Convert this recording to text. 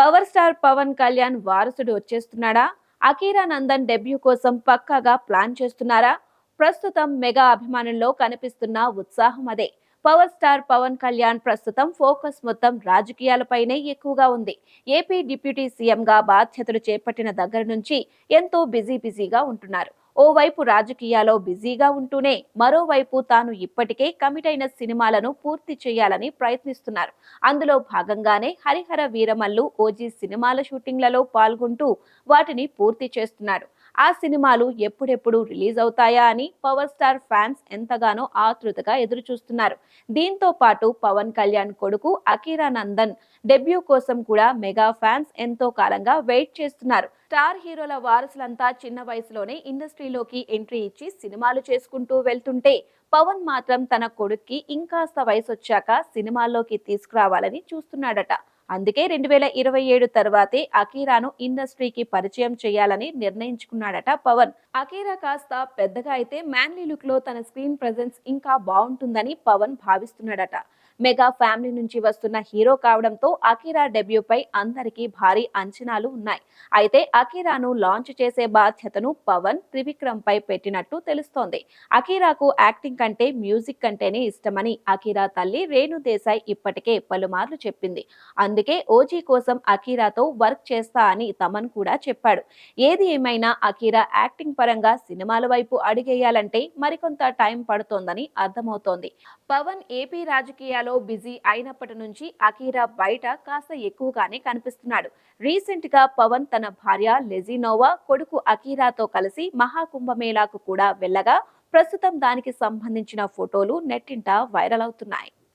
Power star Pawan Kalyan వారసుడు వచ్చేస్తున్నాడా? Akira Nandan debut కోసం పక్కాగా ప్లాన్ చేస్తున్నారా? ప్రస్తుతం మెగా అభిమానుల్లో కనిపిస్తున్న ఉత్సాహం అదే. పవర్ స్టార్ పవన్ కళ్యాణ్ ప్రస్తుతం ఫోకస్ మొత్తం రాజకీయాలపైనే ఎక్కువగా ఉంది. ఏపీ డిప్యూటీ సీఎంగా బాధ్యతలు చేపట్టిన దగ్గర నుంచి ఎంతో బిజీ బిజీగా ఉంటున్నారు. ఓవైపు రాజకీయాల్లో బిజీగా ఉంటూనే మరోవైపు తాను ఇప్పటికే కమిట్ అయిన సినిమాలను పూర్తి చేయాలని ప్రయత్నిస్తున్నారు. అందులో భాగంగానే హరిహర వీరమల్లు ఓజీ సినిమాల షూటింగ్లలో పాల్గొంటూ వాటిని పూర్తి చేస్తున్నారు. ఆ సినిమాలు ఎప్పుడెప్పుడు రిలీజ్ అవుతాయా అని పవర్ స్టార్ ఫ్యాన్స్ ఎంతగానో ఆతృతగా ఎదురు చూస్తున్నారు దీంతో పాటు పవన్ కళ్యాణ్ కొడుకు అకీరా నందన్ డెబ్యూ కోసం కూడా మెగా ఫ్యాన్స్ ఎంతో కాలంగా వెయిట్ చేస్తున్నారు. స్టార్ హీరోల వారసులంతా చిన్న వయసులోనే ఇండస్ట్రీలోకి ఎంట్రీ ఇచ్చి సినిమాలు చేసుకుంటూ వెళ్తుంటే పవన్ మాత్రం తన కొడుక్కి ఇంకాస్త వయసు వచ్చాక సినిమాల్లోకి తీసుకురావాలని చూస్తున్నాడట. అందుకే రెండు వేల ఇరవై ఏడు తర్వాతే అకీరాను ఇండస్ట్రీకి పరిచయం చేయాలని నిర్ణయించుకున్నాడట పవన్. అకీరా కాస్త పెద్దగా అయితే మ్యాన్లీ లుక్లో తన స్క్రీన్ ప్రెజెన్స్ ఇంకా బాగుంటుందని పవన్ భావిస్తున్నాడట. మెగా ఫ్యామిలీ నుంచి వస్తున్న హీరో కావడంతో అకీరా డెబ్యూపై అందరికీ భారీ అంచనాలు ఉన్నాయి. అయితే అకీరాను లాంచ్ చేసే బాధ్యతను పవన్ త్రివిక్రమ్ పై పెట్టినట్టు తెలుస్తోంది. అకీరాకు యాక్టింగ్ కంటే మ్యూజిక్ కంటేనే ఇష్టమని అకీరా తల్లి రేణు దేశాయ్ ఇప్పటికే పలుమార్లు చెప్పింది. అందుకే ఓజీ కోసం అకీరాతో వర్క్ చేస్తా అని తమన్ కూడా చెప్పాడు. ఏది ఏమైనా అకీరా యాక్టింగ్ పరంగా సినిమాల వైపు అడిగేయాలంటే మరికొంత టైం పడుతోందని అర్థమవుతోంది. పవన్ ఏపీ రాజకీయాలు రాజకీయాల్లో బిజీ అయినప్పటి నుంచి అకీరా బయట కాస్త ఎక్కువగానే కనిపిస్తున్నాడు. రీసెంట్గా పవన్ తన భార్య లెజినోవా కొడుకు అకీరాతో కలిసి మహాకుంభమేళాకు కూడా వెళ్ళగా ప్రస్తుతం దానికి సంబంధించిన ఫోటోలు నెట్టింట వైరల్ అవుతున్నాయి.